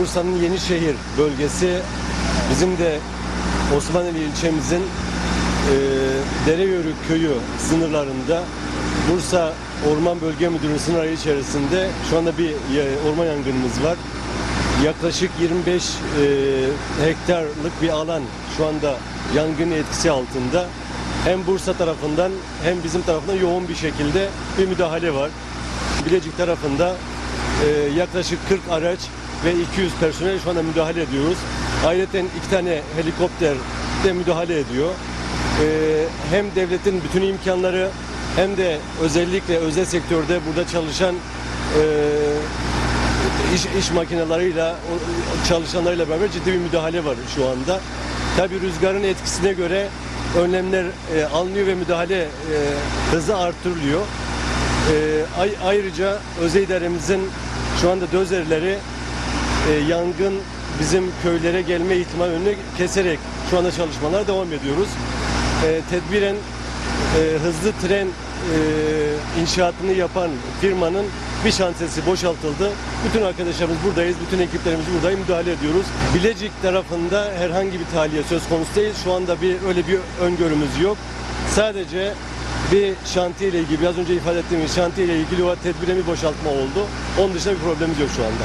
Bursa'nın Yenişehir bölgesi bizim de Osmanlı ilçemizin e, Dereyörük köyü sınırlarında Bursa Orman Bölge Müdürlüğü sınırları içerisinde şu anda bir e, orman yangınımız var. Yaklaşık 25 e, hektarlık bir alan şu anda yangın etkisi altında. Hem Bursa tarafından hem bizim tarafından yoğun bir şekilde bir müdahale var. Bilecik tarafında e, yaklaşık 40 araç ve 200 personel şu anda müdahale ediyoruz. Ayrıca iki tane helikopter de müdahale ediyor. E, hem devletin bütün imkanları hem de özellikle özel sektörde burada çalışan e, iş, iş makineleriyle çalışanlarıyla beraber ciddi bir müdahale var şu anda. Tabi rüzgarın etkisine göre önlemler e, alınıyor ve müdahale e, hızı artırılıyor. E, ay- ayrıca özel idaremizin şu anda dözerleri e, yangın bizim köylere gelme ihtimali önüne keserek şu anda çalışmalara devam ediyoruz. E, tedbiren e, hızlı tren e, inşaatını yapan firmanın bir şantiyesi boşaltıldı. Bütün arkadaşlarımız buradayız, bütün ekiplerimiz buradayız, müdahale ediyoruz. Bilecik tarafında herhangi bir tahliye söz konusu değil. Şu anda bir öyle bir öngörümüz yok. Sadece bir şantiye ile ilgili, biraz önce ifade ettiğim şantiye ile ilgili o tedbiren bir boşaltma oldu. Onun dışında bir problemimiz yok şu anda.